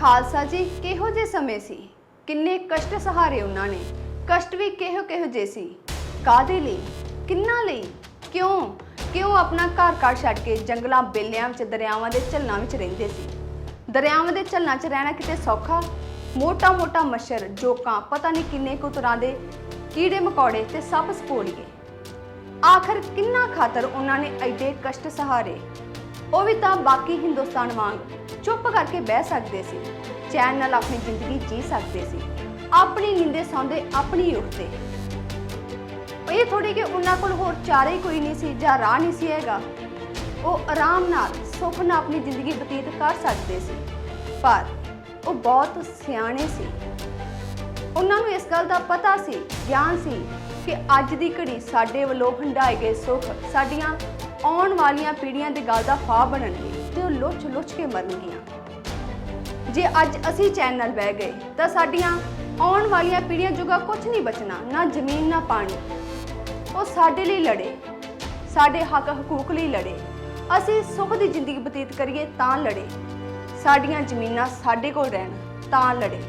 ਖਾਲਸਾ ਜੀ, ਕਿਹੋ ਜਿਹੇ ਸਮੇਂ ਸੀ? ਕਿੰਨੇ ਕਸ਼ਟ ਸਹਾਰੇ ਉਹਨਾਂ ਨੇ? ਕਸ਼ਟ ਵੀ ਕਿਹੋ ਕਿਹੋ ਜਿਹੇ ਸੀ? ਕਾਦੇ ਲਈ? ਕਿੰਨਾ ਲਈ? ਕਿਉਂ? ਕਿਉਂ ਆਪਣਾ ਘਰ ਘਰ ਛੱਡ ਕੇ ਜੰਗਲਾਂ, ਬੇਲਿਆਂ ਵਿੱਚ, ਦਰਿਆਵਾਂ ਦੇ ਝੱਲਾਂ ਵਿੱਚ ਰਹਿੰਦੇ ਸੀ? ਦਰਿਆਵਾਂ ਦੇ ਝੱਲਾਂ 'ਚ ਰਹਿਣਾ ਕਿਤੇ ਸੌਖਾ? ਮੋਟਾ ਮੋਟਾ ਮੱਛਰ, ਜੋਕਾਂ, ਪਤਾ ਨਹੀਂ ਕਿੰਨੇ ਕੁ ਤਰ੍ਹਾਂ ਦੇ ਕੀੜੇ ਮਕੌੜੇ ਤੇ ਸੱਪ ਸਪੋੜੀਏ ਆਖਰ ਕਿੰਨਾ ਖਾਤਰ ਉਹਨਾਂ ਨੇ ਐਡੇ ਕਸ਼ਟ ਸਹਾਰੇ? ਉਹ ਵੀ ਤਾਂ ਬਾਕੀ ਹਿੰਦੁਸਤਾਨ ਵਾਂਗ ਚੁੱਪ ਕਰਕੇ ਬਹਿ ਸਕਦੇ ਸੀ, ਚੈਨ ਨਾਲ ਆਪਣੀ ਜ਼ਿੰਦਗੀ ਜੀ ਸਕਦੇ ਸੀ, ਆਪਣੀ ਨਿੰਦੇ ਸੌਂਦੇ ਆਪਣੀ ਉੱਠਦੇ ਇਹ ਥੋੜੀ ਕਿ ਉਹਨਾਂ ਕੋਲ ਹੋਰ ਚਾਰੇ ਹੀ ਕੋਈ ਨਹੀਂ ਸੀ ਜਾਂ ਰਾਹ ਨਹੀਂ ਸੀ ਹੈਗਾ। ਉਹ ਆਰਾਮ ਨਾਲ ਸੁੱਖ ਨਾਲ ਆਪਣੀ ਜ਼ਿੰਦਗੀ ਬਤੀਤ ਕਰ ਸਕਦੇ ਸੀ, ਪਰ ਉਹ ਬਹੁਤ ਸਿਆਣੇ ਸੀ। ਉਹਨਾਂ ਨੂੰ ਇਸ ਗੱਲ ਦਾ ਪਤਾ ਸੀ, ਗਿਆਨ ਸੀ ਕਿ ਅੱਜ ਦੀ ਘੜੀ ਸਾਡੇ ਵੱਲੋਂ ਹੰਡਾਏ ਗਏ ਸੁੱਖ ਸਾਡੀਆਂ ਆਉਣ ਵਾਲੀਆਂ ਪੀੜ੍ਹੀਆਂ ਦੇ ਗੱਲ ਦਾ ਫਾਹ ਬਣਨਗੇ ਤੇ ਉਹ ਲੁੱਚ ਲੁੱਚ ਕੇ ਮਰਨਗੀਆਂ। ਜੇ ਅੱਜ ਅਸੀਂ ਚੈਨ ਨਾਲ ਬਹਿ ਗਏ, ਤਾਂ ਸਾਡੀਆਂ ਆਉਣ ਵਾਲੀਆਂ ਪੀੜ੍ਹੀਆਂ ਜੋਗਾ ਕੁਝ ਨਹੀਂ ਬਚਣਾ, ਨਾ ਜ਼ਮੀਨ, ਨਾ ਪਾਣੀ। ਉਹ ਸਾਡੇ ਲਈ ਲੜੇ, ਸਾਡੇ ਹੱਕ ਹਕੂਕ ਲਈ ਲੜੇ। ਅਸੀਂ ਸੁੱਖ ਦੀ ਜ਼ਿੰਦਗੀ ਬਤੀਤ ਕਰੀਏ ਤਾਂ ਲੜੇ। ਸਾਡੀਆਂ ਜ਼ਮੀਨਾਂ ਸਾਡੇ ਕੋਲ ਰਹਿਣ, ਤਾਂ ਲੜੇ।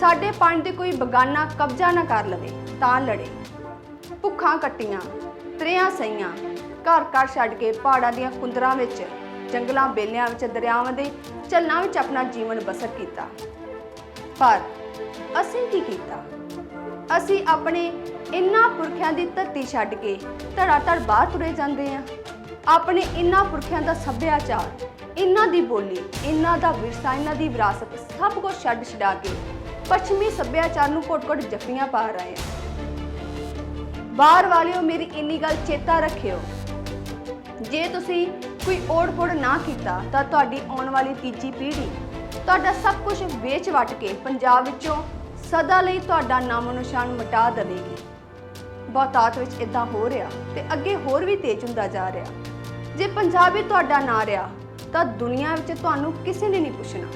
ਸਾਡੇ ਪਾਣੀ ਤੇ ਕੋਈ ਬਗਾਨਾ ਕਬਜ਼ਾ ਨਾ ਕਰ ਲਵੇ, ਤਾਂ ਲੜੇ। ਭੁੱਖਾਂ ਕੱਟੀਆਂ, ਤ੍ਰਿਆਂ ਸਈਆਂ ਘਰ ਘਰ ਛੱਡ ਕੇ ਪਹਾੜਾਂ ਦੀਆਂ ਕੁੰਦਰਾਂ ਵਿੱਚ, ਜੰਗਲਾਂ ਬੇਲਿਆਂ ਵਿੱਚ, ਦਰਿਆਵਾਂ ਦੇ ਝੱਲਾਂ ਵਿੱਚ ਆਪਣਾ ਜੀਵਨ ਬਸਰ ਕੀਤਾ। ਪਰ ਅਸੀਂ ਕੀ ਕੀਤਾ? ਅਸੀਂ ਆਪਣੇ ਇਨ੍ਹਾਂ ਪੁਰਖਿਆਂ ਦੀ ਧਰਤੀ ਛੱਡ ਕੇ ਧੜਾ ਧੜ ਬਾਹਰ ਤੁਰੇ ਜਾਂਦੇ ਆ ਆਪਣੇ ਇਨ੍ਹਾਂ ਪੁਰਖਿਆਂ ਦਾ ਸੱਭਿਆਚਾਰ, ਇਨ੍ਹਾਂ ਦੀ ਬੋਲੀ, ਇਨ੍ਹਾਂ ਦਾ ਵਿਰਸਾ, ਇਨ੍ਹਾਂ ਦੀ ਵਿਰਾਸਤ ਸਭ ਕੁਝ ਛੱਡ ਛਡਾ ਕੇ ਪੱਛਮੀ ਸੱਭਿਆਚਾਰ ਨੂੰ ਘੁੱਟ-ਘੁੱਟ ਜੱਫੀਆਂ ਪਾ ਰਹੇ ਆ ਬਾਹਰ ਵਾਲਿਓ ਮੇਰੀ ਇੰਨੀ ਗੱਲ ਚੇਤਾ ਰੱਖਿਓ। ਜੇ ਤੁਸੀਂ ਕੋਈ ਓੜ-ਪੋੜ ਨਾ ਕੀਤਾ, ਤਾਂ ਤੁਹਾਡੀ ਆਉਣ ਵਾਲੀ ਤੀਜੀ ਪੀੜ੍ਹੀ ਤੁਹਾਡਾ ਸਭ ਕੁਝ ਵੇਚ ਵਟ ਕੇ ਪੰਜਾਬ ਵਿੱਚੋਂ ਸਦਾ ਲਈ ਤੁਹਾਡਾ ਨਾਮੋ ਨਿਸ਼ਾਨ ਮਿਟਾ ਦੇਵੇਗੀ। ਬਹੁਤਾਤ ਵਿੱਚ ਇਦਾਂ ਹੋ ਰਿਹਾ ਤੇ ਅੱਗੇ ਹੋਰ ਵੀ ਤੇਜ਼ ਹੁੰਦਾ ਜਾ ਰਿਹਾ। ਜੇ ਪੰਜਾਬੀ ਤੁਹਾਡਾ ਨਾ ਰਿਹਾ, ਤਾਂ ਦੁਨੀਆ ਵਿੱਚ ਤੁਹਾਨੂੰ ਕਿਸੇ ਨੇ ਨਹੀਂ ਪੁੱਛਣਾ।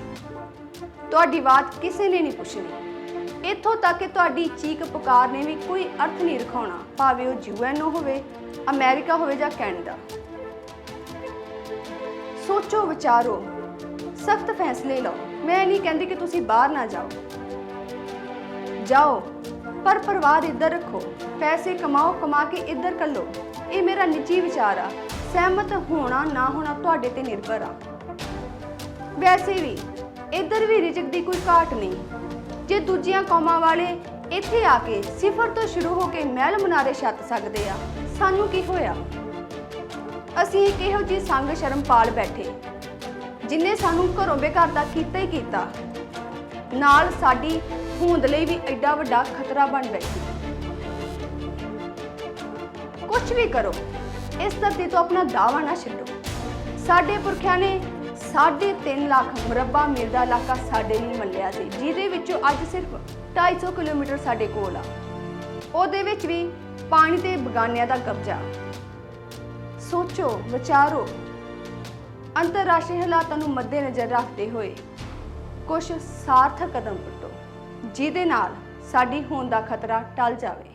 ਤੁਹਾਡੀ ਬਾਤ ਕਿਸੇ ਨੇ ਨਹੀਂ ਪੁੱਛਣੀ। ਇੱਥੋਂ ਤੱਕ ਕਿ ਤੁਹਾਡੀ ਚੀਕ ਪੁਕਾਰ ਨੇ ਵੀ ਕੋਈ ਅਰਥ ਨਹੀਂ ਰਖਾਉਣਾ, ਭਾਵੇਂ ਉਹ ਯੂਐਨਓ ਹੋਵੇ, ਅਮਰੀਕਾ ਹੋਵੇ ਜਾਂ ਕੈਨੇਡਾ। ਸੋਚੋ, ਵਿਚਾਰੋ। ਸਖਤ ਫੈਸਲੇ ਲਓ। ਮੈਂ ਨਹੀਂ ਕਹਿੰਦੀ ਕਿ ਤੁਸੀਂ ਬਾਹਰ ਨਾ ਜਾਓ। ਜਾਓ, ਪਰ ਪਰਿਵਾਰ ਇੱਧਰ ਰੱਖੋ। ਪੈਸੇ ਕਮਾਓ, ਕਮਾ ਕੇ ਇੱਧਰ ਕੱਲੋ। ਇਹ ਮੇਰਾ ਨਿੱਜੀ ਵਿਚਾਰ ਆ। ਸਹਿਮਤ ਹੋਣਾ, ਨਾ ਹੋਣਾ ਤੁਹਾਡੇ ਤੇ ਨਿਰਭਰ ਆ। ਵੈਸੇ ਵੀ, ਇੱਧਰ ਵੀ ਰਿਜਕ ਦੀ ਕੋਈ ਘਾਟ ਨਹੀਂ। ਜੇ ਦੂਜੀਆਂ ਕੌਮਾਂ ਵਾਲੇ ਇੱਥੇ ਆ ਕੇ ਸਿਫਰ ਤੋਂ ਸ਼ੁਰੂ ਹੋ ਕੇ ਮਹਿਲ ਮਨਾਰੇ ਛੱਤ ਸਕਦੇ ਆ, ਸਾਨੂੰ ਕੀ ਹੋਇਆ? ਅਸੀਂ ਇੱਕ ਇਹੋ ਜਿਹੀ ਸੰਗ ਸ਼ਰਮ ਪਾਲ ਬੈਠੇ, ਜਿਨੇ ਸਾਨੂੰ ਘਰੋਂ ਬੇਘਰ ਦਾ ਕੀਤਾ ਹੀ ਕੀਤਾ। ਨਾਲ ਸਾਡੀ ਹੋਂਦ ਲਈ ਵੀ ਐਡਾ ਵੱਡਾ ਖਤਰਾ ਬਣ ਬੈਠੀ। ਕੁਝ ਵੀ ਕਰੋ, ਇਸ ਧਰਤੀ ਤੋਂ ਆਪਣਾ ਦਾਵਾ ਨਾ ਛੱਡੋ। ਸਾਡੇ ਪੁਰਖਿਆਂ ਨੇ 3.5 ਲੱਖ ਮੁਰੱਬਾ ਮੀਲ ਦਾ ਇਲਾਕਾ ਸਾਡੇ ਲਈ ਮੱਲਿਆ ਸੀ, ਜਿਹਦੇ ਵਿੱਚੋਂ ਅੱਜ ਸਿਰਫ 250 ਕਿਲੋਮੀਟਰ ਸਾਡੇ ਕੋਲ ਆ। ਉਹਦੇ ਵਿੱਚ ਵੀ ਪਾਣੀ ਤੇ ਬਗਾਨਿਆਂ ਦਾ ਕਬਜ਼ਾ। ਸੋਚੋ, ਵਿਚਾਰੋ। ਅੰਤਰਰਾਸ਼ਟਰੀ ਹਾਲਾਤਾਂ ਨੂੰ ਮੱਦੇਨਜ਼ਰ ਰੱਖਦੇ ਹੋਏ ਕੁਝ ਸਾਰਥਕ ਕਦਮ ਪੁੱਟੋ, ਜਿਹਦੇ ਨਾਲ ਸਾਡੀ ਹੋਂਦ ਦਾ ਖਤਰਾ ਟਲ ਜਾਵੇ।